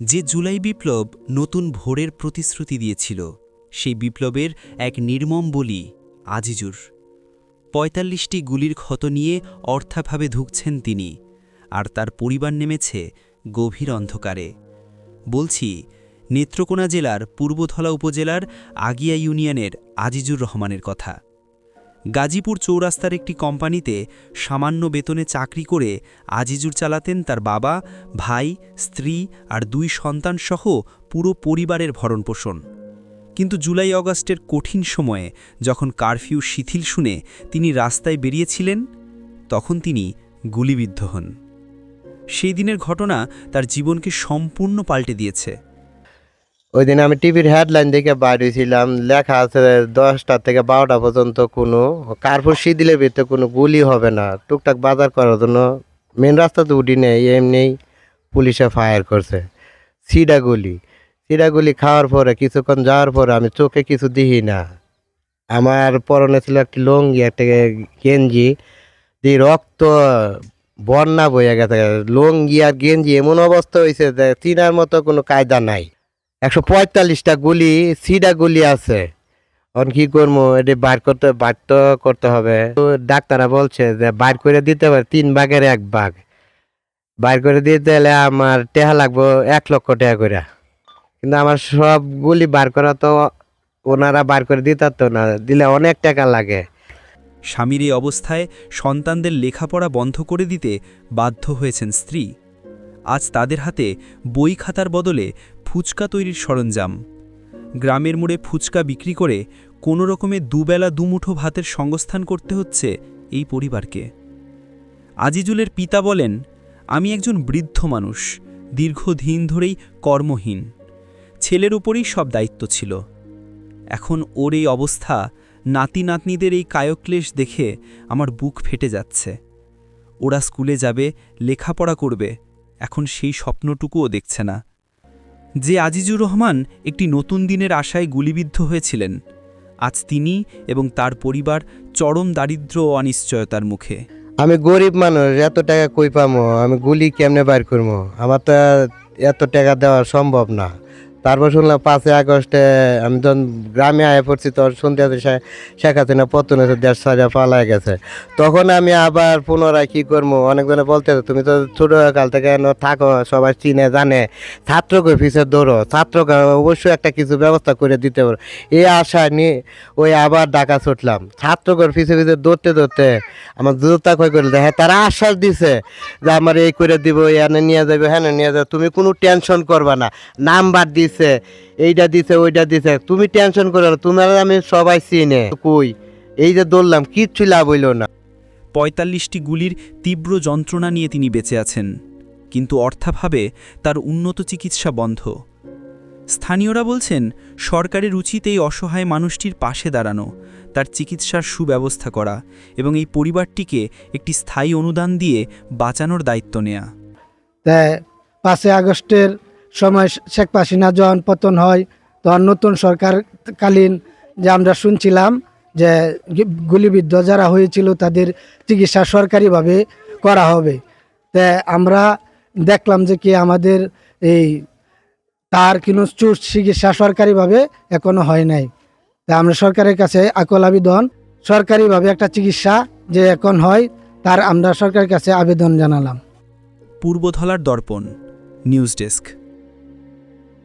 যে জুলাই বিপ্লব নতুন ভোরের প্রতিশ্রুতি দিয়েছিল, সেই বিপ্লবের এক নির্মম বলি, আজিজুর। পঁয়তাল্লিশটি গুলির ক্ষত নিয়ে অর্থাভাবে ধুকছেন তিনি, আর তার পরিবার নেমেছে গভীর অন্ধকারে। বলছি, নেত্রকোনা জেলার পূর্বধলা উপজেলার আগিয়া ইউনিয়নের আজিজুর রহমানের কথা। গাজীপুর চৌরাস্তার একটি কোম্পানিতে সামান্য বেতনে চাকরি করে আজিজুর চালাতেন তার বাবা, ভাই, স্ত্রী আর দুই সন্তানসহ পুরো পরিবারের ভরণপোষণ। কিন্তু জুলাই অগাস্টের কঠিন সময়ে যখন কারফিউ শিথিল শুনে তিনি রাস্তায় বেরিয়েছিলেন, তখন তিনি গুলিবিদ্ধ হন। সেই দিনের ঘটনা তার জীবনকে সম্পূর্ণ পাল্টে দিয়েছে। ওই দিন আমি টিভির হেডলাইন দেখে বাইরেছিলাম লেখা আছে দশটা থেকে বারোটা পর্যন্ত কোনো কার্পুর শিদিলের ভিতরে কোনো গুলি হবে না। টুকটাক বাজার করার জন্য মেন রাস্তাতে উঠি নেই, এমনি পুলিশে ফায়ার করছে। সিডা গুলি। সিডা গুলি খাওয়ার পরে, কিছুক্ষণ যাওয়ার পরে আমি চোখে কিছু দেখি না। আমার পরনে ছিল একটি লুঙ্গি, একটা গেঞ্জি, দিয়ে রক্ত বন্যা বইয়া গেছে। লুঙ্গি আর গেঞ্জি এমন অবস্থা হয়েছে যে, চিনার মতো কোনো কায়দা নাই। একশো পঁয়তাল্লিশটা গুলি, সিডা গুলি আছে। এখন কি করব? এটি বাইর করতে তো করতে হবে। তো ডাক্তাররা বলছে যে বাইর করে দিতে পারে তিন ভাগের এক ভাগ। বাইর করে দিতে হলে আমার টেহা লাগবো এক লক্ষ টাকা করে কিন্তু আমার সব গুলি বার করা তো ওনারা বার করে দিতে তো না, দিলে অনেক টাকা লাগে। স্বামীর এই অবস্থায় সন্তানদের লেখাপড়া বন্ধ করে দিতে বাধ্য হয়েছেন স্ত্রী। আজ তাদের হাতে বই খাতার বদলে ফুচকা তৈরির সরঞ্জাম। গ্রামের মোড়ে ফুচকা বিক্রি করে কোনো রকমে দুবেলা দুমুঠো ভাতের সংস্থান করতে হচ্ছে এই পরিবারকে। আজিজুলের পিতা বলেন, আমি একজন বৃদ্ধ মানুষ, দীর্ঘদিন ধরেই কর্মহীন। ছেলের উপরেই সব দায়িত্ব ছিল। এখন ওর এই অবস্থা, নাতি নাতনিদের এই কায়ক্লেশ দেখে আমার বুক ফেটে যাচ্ছে। ওরা স্কুলে যাবে, লেখাপড়া করবে, এখন সেই স্বপ্নটুকুও দেখছে না। যে আজিজুর রহমান একটি নতুন দিনের আশায় গুলিবিদ্ধ হয়েছিলেন, আজ তিনি এবং তার পরিবার চরম দারিদ্র ও অনিশ্চয়তার মুখে। আমি গরিব মানুষ, এত টাকা কই পামো? আমি গুলি কেমনে বাইর করব আমার তো এত টাকা দেওয়া সম্ভব না। তারপর শুনলাম পাঁচই আগস্টে আমি যখন গ্রামে আয় পড়ছি, তখন শুনতে শে- শেখ হাসিনা পতন হয়েছে দেশ সাজা পালায় গেছে। তখন আমি আবার পুনরায় কী করব? অনেকজনে বলতে তুমি তো ছোটো কাল থেকে থাকো, সবাই চিনে, জানে। ছাত্রকে পিছিয়ে দৌড়ো ছাত্রকে অবশ্যই একটা কিছু ব্যবস্থা করে দিতে পারো। এই আশা নিয়ে ওই আবার ডাকা ছুটলাম। ছাত্রকর পিছিয়ে পিছিয়ে দৌড়তে দৌড়তে আমার জুতা ক্ষয় করে হ্যাঁ তারা আশ্বাস দিছে যে আমার এই করে দিব, এনে নিয়ে যাবে হ্যাঁ নিয়ে যাবে তুমি কোনো টেনশন করবা না। নাম্বার দিছে এইটা দিছে ওইটা দিছে। তুমি টেনশন করো না তোমার আমি সবাই চিনে। কই? এই যে দৌড়লাম কিচ্ছু লাভ হইল না। পঁয়তাল্লিশটি গুলির তীব্র যন্ত্রণা নিয়ে তিনি বেঁচে আছেন। কিন্তু অর্থাভাবে তার উন্নত চিকিৎসা বন্ধ। স্থানীয়রা বলছেন সরকারের উচিত এই অসহায় মানুষটির পাশে দাঁড়ানো তার চিকিৎসার সুব্যবস্থা করা এবং এই পরিবারটিকে একটি স্থায়ী অনুদান দিয়ে বাঁচানোর দায়িত্ব নেয়া। তাই পাঁচই আগস্টের সময় শেখ হাসিনা যখন পতন হয়, তখন নতুন সরকারকালীন যে আমরা শুনছিলাম যে গুলিবিদ্ধ যারা হয়েছিল তাদের চিকিৎসা সরকারিভাবে করা হবে। তা আমরা দেখলাম যে কি আমাদের এই তার কোনো চুর চিকিৎসা সরকারিভাবে এখনও হয় নাই। তা আমরা সরকারের কাছে আকল আবেদন, সরকারিভাবে একটা চিকিৎসা যে এখন হয়, তার আমরা সরকারের কাছে আবেদন জানালাম। পূর্বধলার দর্পণ, নিউজ ডেস্ক।